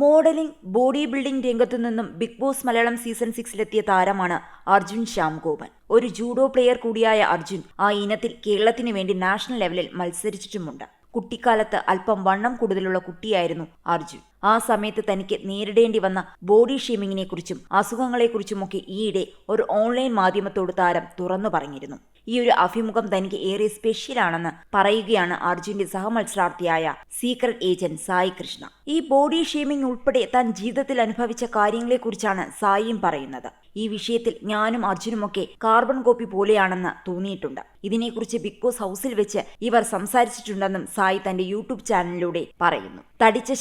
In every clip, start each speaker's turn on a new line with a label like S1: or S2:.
S1: Modelling body building രംഗത്തു നിന്നും big Boss Malayalam season സിക്സിലെത്തിയ താരമാണ് അർജുൻ ശ്യാം ഗോപൻ ഒരു ജൂഡോ പ്ലെയർ കൂടിയായ അർജുൻ ആ ഇനത്തിൽ കേരളത്തിന് വേണ്ടി നാഷണൽ ലെവലിൽ മത്സരിച്ചിട്ടുമുണ്ട്. കുട്ടിക്കാലത്ത് അല്പം വണ്ണം കൂടുതലുള്ള കുട്ടിയായിരുന്നു അർജുൻ. ആ സമയത്ത് തനിക്ക് നേരിടേണ്ടി വന്ന ബോഡി ഷേമിങ്ങിനെ കുറിച്ചും അസുഖങ്ങളെക്കുറിച്ചുമൊക്കെ ഈയിടെ ഒരു ഓൺലൈൻ മാധ്യമത്തോട് താരം തുറന്നു പറഞ്ഞിരുന്നു. ഈ ഒരു അഭിമുഖം തനിക്ക് ഏറെ സ്പെഷ്യലാണെന്ന് പറയുകയാണ് അർജുന്റെ സഹമത്സരാർത്ഥിയായ സീക്രട്ട് ഏജന്റ് സായി കൃഷ്ണ. ഈ ബോഡി ഷേമിംഗ് ഉൾപ്പെടെ താൻ ജീവിതത്തിൽ അനുഭവിച്ച കാര്യങ്ങളെക്കുറിച്ചാണ് സായിയും പറയുന്നത്. ഈ വിഷയത്തിൽ ഞാനും അർജുനുമൊക്കെ കാർബൺ കോപ്പി പോലെയാണെന്ന് തോന്നിയിട്ടുണ്ട്. ഇതിനെക്കുറിച്ച് ബിഗ് ബോസ് ഹൗസിൽ വെച്ച് ഇവർ സംസാരിച്ചിട്ടുണ്ടെന്നും സായി തന്റെ യൂട്യൂബ് ചാനലിലൂടെ പറയുന്നു. തടിച്ച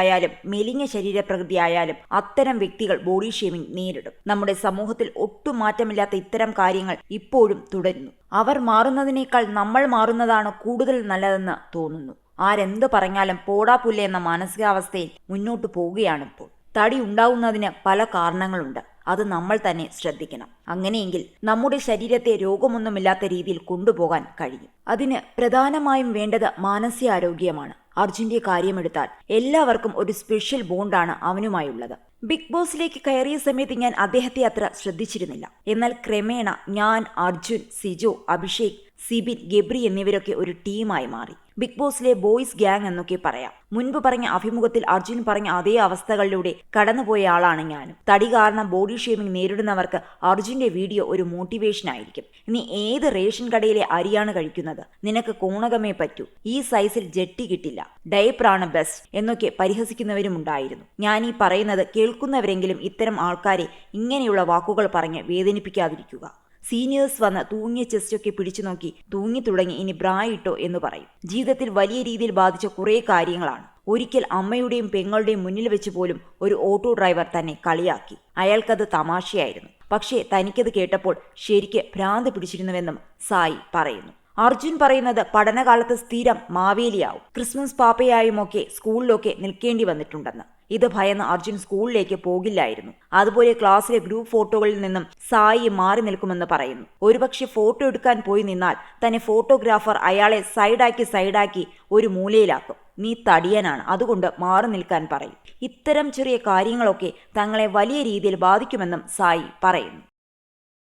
S1: ശരീരപ്രകൃതിയായാലും മെലിഞ്ഞ ശരീരപ്രകൃതിയായാലും അത്തരം വ്യക്തികൾ ബോഡി ഷേമിംഗ് നേരിടും. നമ്മുടെ സമൂഹത്തിൽ ഒട്ടും മാറ്റമില്ലാത്ത ഇത്തരം കാര്യങ്ങൾ ഇപ്പോഴും തുടരുന്നു. അവർ മാറുന്നതിനേക്കാൾ നമ്മൾ മാറുന്നതാണ് കൂടുതൽ നല്ലതെന്ന് തോന്നുന്നു. ആരെന്ത് പറഞ്ഞാലും പോടാ പുല്ല എന്ന മാനസികാവസ്ഥയിൽ മുന്നോട്ട് പോവുകയാണിപ്പോൾ തടി ഉണ്ടാവുന്നതിന് പല കാരണങ്ങളുണ്ട്. അത് നമ്മൾ തന്നെ ശ്രദ്ധിക്കണം. അങ്ങനെയെങ്കിൽ നമ്മുടെ ശരീരത്തെ രോഗമൊന്നുമില്ലാത്ത രീതിയിൽ കൊണ്ടുപോകാൻ കഴിയും. അതിന് പ്രധാനമായും വേണ്ടത് മാനസികാരോഗ്യമാണ്. അർജുന്റെ കാര്യമെടുത്താൽ എല്ലാവർക്കും ഒരു സ്പെഷ്യൽ ബോണ്ടാണ് അവനുമായുള്ളത്. ബിഗ് ബോസിലേക്ക് കയറിയ സമയത്ത് ഞാൻ അദ്ദേഹത്തെ അത്ര ശ്രദ്ധിച്ചിരുന്നില്ല. എന്നാൽ ക്രമേണ ഞാൻ അർജുൻ സിജു അഭിഷേക് സിബിൻ ഗബ്രി എന്നിവരൊക്കെ ഒരു ടീമായി മാറി. ബിഗ് ബോസിലെ ബോയ്സ് ഗ്യാങ് എന്നൊക്കെ പറയാം. മുൻപ് പറഞ്ഞ അഭിമുഖത്തിൽ അർജുൻ പറഞ്ഞ അതേ അവസ്ഥകളിലൂടെ കടന്നുപോയ ആളാണ് ഞാനും. തടി കാരണം ബോഡി ഷേമിംഗ് നേരിടുന്നവർക്ക് അർജുന്റെ വീഡിയോ ഒരു മോട്ടിവേഷൻ ആയിരിക്കും. നീ ഏത് റേഷൻ കടയിലെ അരിയാണ് കഴിക്കുന്നത്? നിനക്ക് കോണകമേ പറ്റൂ. ഈ സൈസിൽ ജെട്ടി കിട്ടില്ല. ഡയപ്പറാണ് ബെസ്റ്റ് എന്നൊക്കെ പരിഹസിക്കുന്നവരും ഉണ്ടായിരുന്നു. ഞാൻ ഈ പറയുന്നത് കേൾക്കുന്നവരെങ്കിലും ഇത്തരം ആൾക്കാരെ ഇങ്ങനെയുള്ള വാക്കുകൾ പറഞ്ഞ് വേദനിപ്പിക്കാതിരിക്കുക. സീനിയേഴ്സ് വന്ന് തൂങ്ങിയ ചെസ്റ്റൊക്കെ പിടിച്ചു നോക്കി. തൂങ്ങി തുടങ്ങി. ഇനി ബ്രായിട്ടോ എന്ന് പറയും. ജീവിതത്തിൽ വലിയ രീതിയിൽ ബാധിച്ച കുറേ കാര്യങ്ങളാണ്. ഒരിക്കൽ അമ്മയുടെയും പെങ്ങളുടെയും മുന്നിൽ വെച്ച് പോലും ഒരു ഓട്ടോ ഡ്രൈവർ തന്നെ കളിയാക്കി. അയാൾക്കത് തമാശയായിരുന്നു. പക്ഷേ തനിക്കത് കേട്ടപ്പോൾ ശരിക്ക് ഭ്രാന്ത് പിടിച്ചിരുന്നുവെന്നും സായി പറയുന്നു. അർജുൻ പറയുന്നത് പഠനകാലത്ത് സ്ഥിരം മാവേലിയാവും. ക്രിസ്മസ് പാപ്പയായുമൊക്കെ സ്കൂളിലൊക്കെ നിൽക്കേണ്ടി വന്നിട്ടുണ്ടെന്ന്. ഇത് ഭയന്ന് അർജുൻ സ്കൂളിലേക്ക് പോകില്ലായിരുന്നു. അതുപോലെ ക്ലാസ്സിലെ ഗ്രൂപ്പ് ഫോട്ടോകളിൽ നിന്നും സായി മാറി നിൽക്കുമെന്ന് പറയുന്നു. ഒരുപക്ഷെ ഫോട്ടോ എടുക്കാൻ പോയി നിന്നാൽ തന്നെ ഫോട്ടോഗ്രാഫർ അയാളെ സൈഡാക്കി സൈഡാക്കി ഒരു മൂലയിലാക്കും. നീ തടിയനാണ്. അതുകൊണ്ട് മാറി നിൽക്കാൻ പറയും. ഇത്തരം ചെറിയ കാര്യങ്ങളൊക്കെ തങ്ങളെ വലിയ രീതിയിൽ ബാധിക്കുമെന്നും സായി പറയുന്നു.